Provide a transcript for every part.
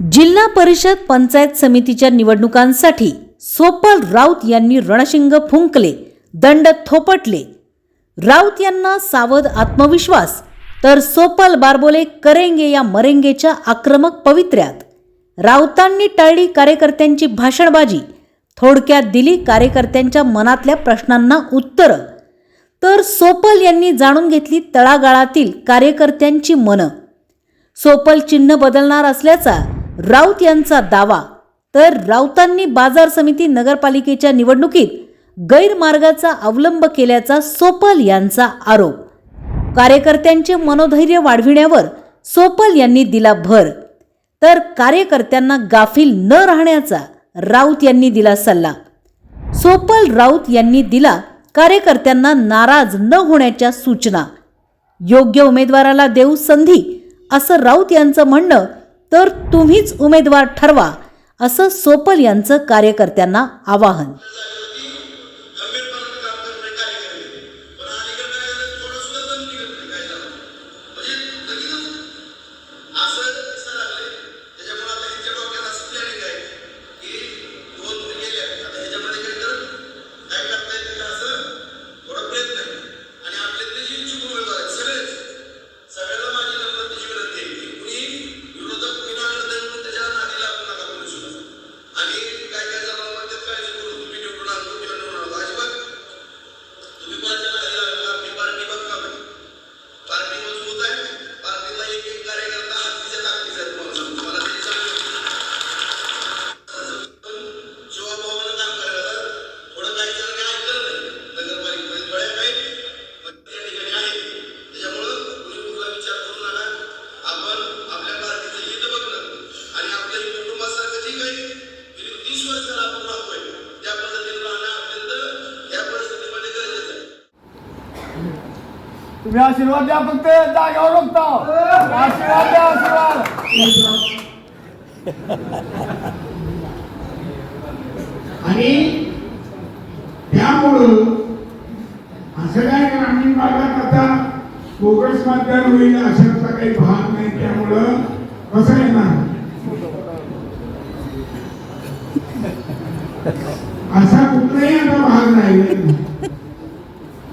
जिल्हा परिषद पंचायत समितीच्या निवडणुकांसाठी सोपल राऊत यांनी रणशिंग फुंकले दंड थोपटले. राऊत यांना सावध आत्मविश्वास तर सोपल बारबोले करेंगे या मरेंगेच्या आक्रमक पवित्र्यात. राऊतांनी टाळली कार्यकर्त्यांची भाषणबाजी थोडक्यात दिली कार्यकर्त्यांच्या मनातल्या प्रश्नांना उत्तरं. तर सोपल यांनी जाणून घेतली तळागाळातील कार्यकर्त्यांची मनं. सोपल चिन्ह बदलणार असल्याचा राऊत यांचा दावा. तर राऊतांनी बाजार समिती नगरपालिकेच्या निवडणुकीत गैरमार्गाचा अवलंब केल्याचा सोपल यांचा आरोप. कार्यकर्त्यांचे मनोधैर्य वाढविण्यावर सोपल यांनी दिला भर. तर कार्यकर्त्यांना गाफील न राहण्याचा राऊत यांनी दिला सल्ला. सोपल राऊत यांनी दिला कार्यकर्त्यांना नाराज न होण्याच्या सूचना. योग्य उमेदवाराला देऊ संधी असं राऊत यांचं म्हणणं तर तुम्हीच उमेदवार ठरवा असं सोपल यांचं कार्यकर्त्यांना आवाहन. तुम्ही आशीर्वाद द्या फक्त जागेवर बघता आशीर्वाद द्या आशीर्वाद. आणि त्यामुळं असं काय ग्रामीण भागात आता बोगस मतदान होईल अशाचा काही भाग नाही. त्यामुळं कसं येणार? असा कुठलाही आता भाग नाही.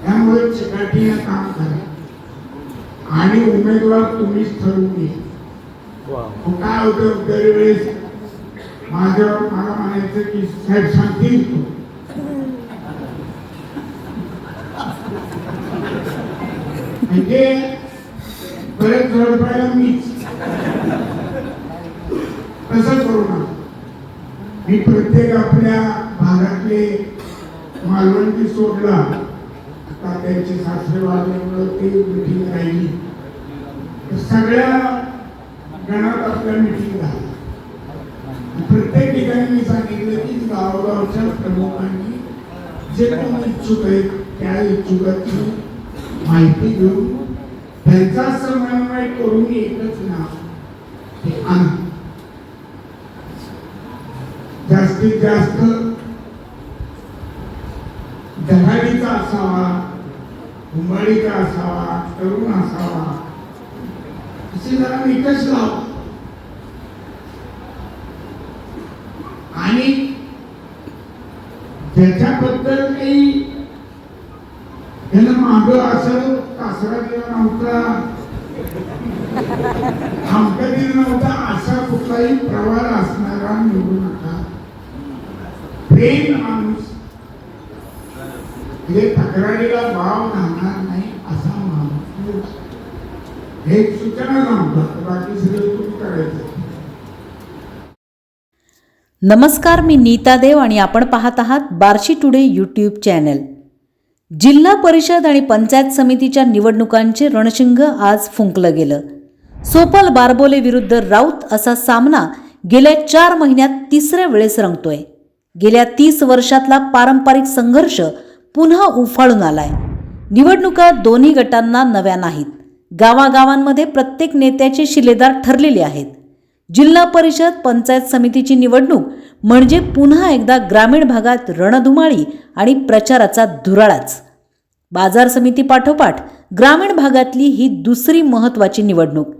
त्यामुळे चिकाटी काम करा. आणि उमेदवार तुम्हीच ठरवून मग काय होतं दरवेळेस माझं मला म्हणायचं की साहेब सांगतील तू म्हणजे परत झडपायला मीच. तसं करू नका. मी प्रत्येक आपल्या भागातले मालवणी सोडला. आता त्यांचे सासरे वाजल्यामुळं ते मिटिंग राहिली. सगळ्या गणात आपल्या मिटिंग झाल्या. प्रत्येक ठिकाणी मी सांगितलं की गावगावच्या प्रमुखांनी जे कोण इच्छुक आहेत त्या इच्छुकाची माहिती घेऊन त्यांचा समन्वय करून एकच नाव ते आण जास्तीत जास्त धडाडीचा असावा कुंभाडीचा असावा तरुण असावा असे जरा निकष लावा आणि त्याच्याबद्दल काही त्यानं माग असं कासरा दिला नव्हता. आमका दिला नव्हता असा कुठलाही प्रवार असणारा निवडू नका. प्रेम माणूस हे तक्रारीला भाव राहणार नाही असा माणूस. हे बाकी सगळं तुम्ही करायचं नमस्कार मी नीता देव आणि आपण पाहत आहात बार्शी टुडे यूट्यूब चॅनल. जिल्हा परिषद आणि पंचायत समितीच्या निवडणुकांचे रणशिंग आज फुंकलं गेलं. सोपल बारबोले विरुद्ध राऊत असा सामना गेल्या चार महिन्यात तिसऱ्या वेळेस रंगतोय. गेल्या तीस वर्षातला पारंपरिक संघर्ष पुन्हा उफाळून आलाय. निवडणुका दोन्ही गटांना नव्या नाहीत. गावागावांमध्ये प्रत्येक नेत्याचे शिलेदार ठरलेले आहेत. जिल्हा परिषद पंचायत समितीची निवडणूक म्हणजे पुन्हा एकदा ग्रामीण भागात रणधुमाळी आणि प्रचाराचा धुराळाच. बाजार समिती पाठोपाठ ग्रामीण भागातली ही दुसरी महत्त्वाची निवडणूक.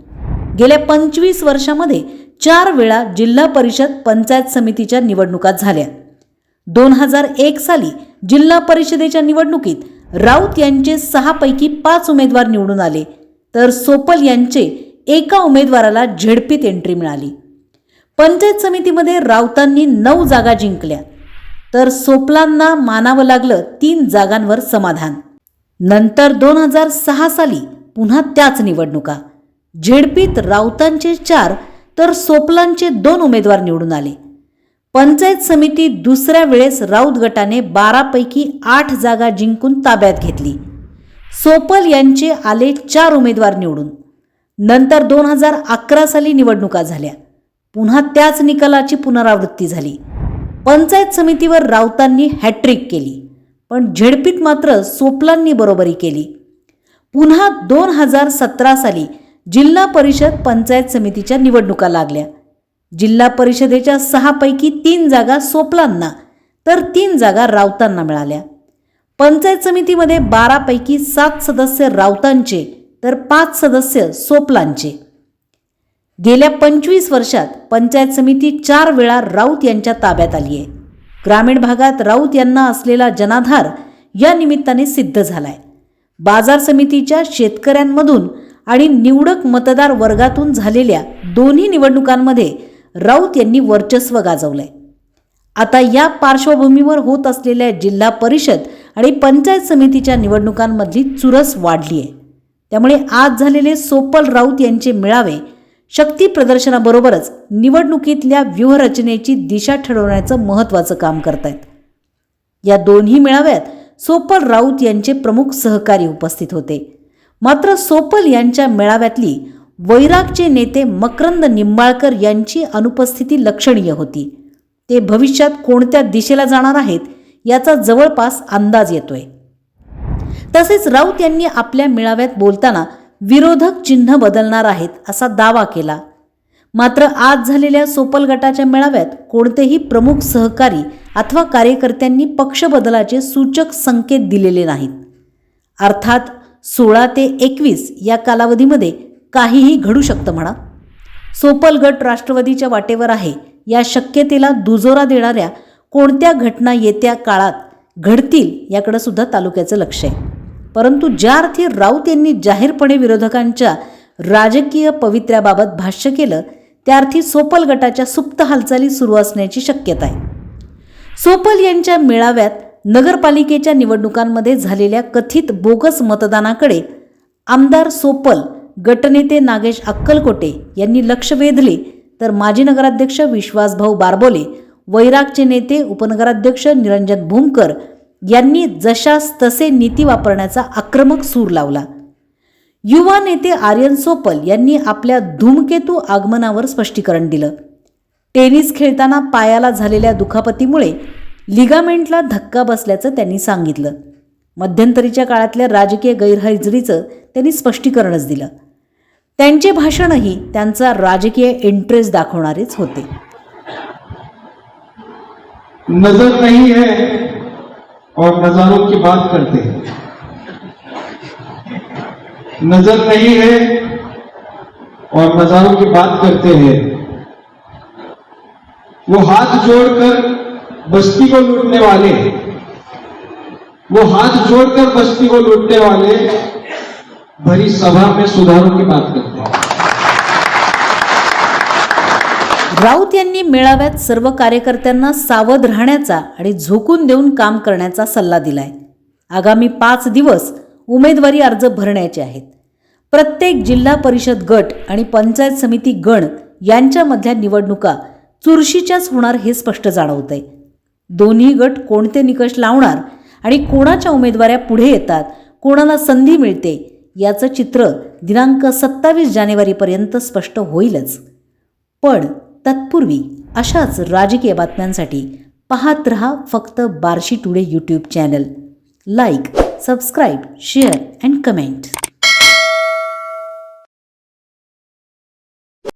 गेल्या पंचवीस वर्षामध्ये चार वेळा जिल्हा परिषद पंचायत समितीच्या निवडणुका झाल्या. दोन हजार एक साली जिल्हा परिषदेच्या निवडणुकीत राऊत यांचे सहापैकी पाच उमेदवार निवडून आले. तर सोपल यांचे एका उमेदवाराला झेडपीत एंट्री मिळाली. पंचायत समितीमध्ये राऊतांनी नऊ जागा जिंकल्या. तर सोपलांना मानावं लागलं तीन जागांवर समाधान. नंतर दोन हजार सहा साली पुन्हा त्याच निवडणुका. झेडपीत राऊतांचे चार तर सोपलांचे दोन उमेदवार निवडून आले. पंचायत समिती दुसऱ्या वेळेस राऊत गटाने बारापैकी आठ जागा जिंकून ताब्यात घेतली. सोपल यांचे आले चार उमेदवार निवडून नंतर दोन हजार अकरा साली निवडणुका झाल्या. पुन्हा त्याच निकालाची पुनरावृत्ती झाली. पंचायत समितीवर राऊतांनी हॅट्रिक केली पण झेडपीत मात्र सोपलांनी बरोबरी केली. पुन्हा दोन हजार सतरा साली जिल्हा परिषद पंचायत समितीच्या निवडणुका लागल्या. जिल्हा परिषदेच्या सहापैकी तीन जागा सोपलांना तर तीन जागा राऊतांना मिळाल्या. पंचायत समितीमध्ये बारापैकी सात सदस्य राऊतांचे तर पाच सदस्य सोपलांचे. गेल्या पंचवीस वर्षात पंचायत समिती चार वेळा राऊत यांच्या ताब्यात आली आहे. ग्रामीण भागात राऊत यांना असलेला जनाधार या निमित्ताने सिद्ध झालाय. बाजार समितीच्या शेतकऱ्यांमधून आणि निवडक मतदार वर्गातून झालेल्या दोन्ही निवडणुकांमध्ये राऊत यांनी वर्चस्व गाजवलंय. आता या पार्श्वभूमीवर होत असलेल्या जिल्हा परिषद आणि पंचायत समितीच्या निवडणुकांमधली चुरस वाढली आहे त्यामुळे आज झालेले सोपल राऊत यांचे मेळावे शक्ती प्रदर्शनाबरोबरच निवडणुकीतल्या व्यूहरचनेची दिशा ठरवण्याचं महत्त्वाचं काम करत आहेत या दोन्ही मेळाव्यात सोपल राऊत यांचे प्रमुख सहकारी उपस्थित होते. मात्र सोपल यांच्या मेळाव्यातली वैरागचे नेते मकरंद निंबाळकर यांची अनुपस्थिती लक्षणीय होती. ते भविष्यात कोणत्या दिशेला जाणार आहेत याचा जवळपास अंदाज येतोय. तसेच राऊत यांनी आपल्या मेळाव्यात बोलताना विरोधक चिन्ह बदलणार आहेत असा दावा केला. मात्र आज झालेल्या सोपल गटाच्या मेळाव्यात कोणतेही प्रमुख सहकारी अथवा कार्यकर्त्यांनी पक्ष बदलाचे सूचक संकेत दिलेले नाहीत. अर्थात सोळा ते एकवीस या कालावधीमध्ये काहीही घडू शकतं म्हणा. सोपल गट राष्ट्रवादीच्या वाटेवर आहे या शक्यतेला दुजोरा देणाऱ्या कोणत्या घटना येत्या काळात घडतील याकडे सुद्धा तालुक्याचं लक्ष आहे. परंतु ज्या अर्थी राऊत यांनी जाहीरपणे विरोधकांच्या राजकीय पवित्र्याबाबत भाष्य केलं त्या अर्थी सोपल गटाच्या सुप्त हालचाली सुरू असण्याची शक्यता आहे. सोपल यांच्या मेळाव्यात नगरपालिकेच्या निवडणुकांमध्ये झालेल्या कथित बोगस मतदानाकडे आमदार सोपल गटनेते नागेश अक्कलकोटे यांनी लक्ष वेधले तर माजी नगराध्यक्ष विश्वासभाऊ बारबोले वैरागचे नेते उपनगराध्यक्ष निरंजन भूमकर यांनी जशास तसे नीती वापरण्याचा आक्रमक सूर लावला. युवा नेते आर्यन सोपल यांनी आपल्या धूमकेतू आगमनावर स्पष्टीकरण दिलं. टेनिस खेळताना पायाला झालेल्या दुखापतीमुळे लिगामेंटला धक्का बसल्याचं त्यांनी सांगितलं. मध्यंतरीच्या काळातल्या राजकीय गैरहजेरीचं त्यांनी स्पष्टीकरणच दिलं. त्यांचे भाषणही त्यांचा राजकीय इंटरेस्ट दाखवणारेच होते. नज़र नहीं है और नजारों की बात करते हैं। नज़र नहीं है और नजारों की बात करते हैं। वो हाथ जोड़कर बस्ती को लूटने वाले वो हाथ जोड़कर बस्ती को लूटने वाले भरी सभा में सुधारों की बात करते हैं। राऊत यांनी मेळाव्यात सर्व कार्यकर्त्यांना सावध राहण्याचा आणि झोकून देऊन काम करण्याचा सल्ला दिलाय. आगामी पाच दिवस उमेदवारी अर्ज भरण्याचे आहेत. प्रत्येक जिल्हा परिषद गट आणि पंचायत समिती गण यांच्यामधल्या निवडणुका चुरशीच्याच होणार हे स्पष्ट जाणवतंय. दोन्ही गट कोणते निकष लावणार आणि कोणाच्या उमेदवाऱ्या पुढे येतात कोणाला संधी मिळते याचं चित्र दिनांक सत्तावीस जानेवारीपर्यंत स्पष्ट होईलच. पण तत्पूर्वी अशाच राजकीय बातम्यांसाठी पाहत रहा फक्त Barshi today YouTube channel like subscribe share and comment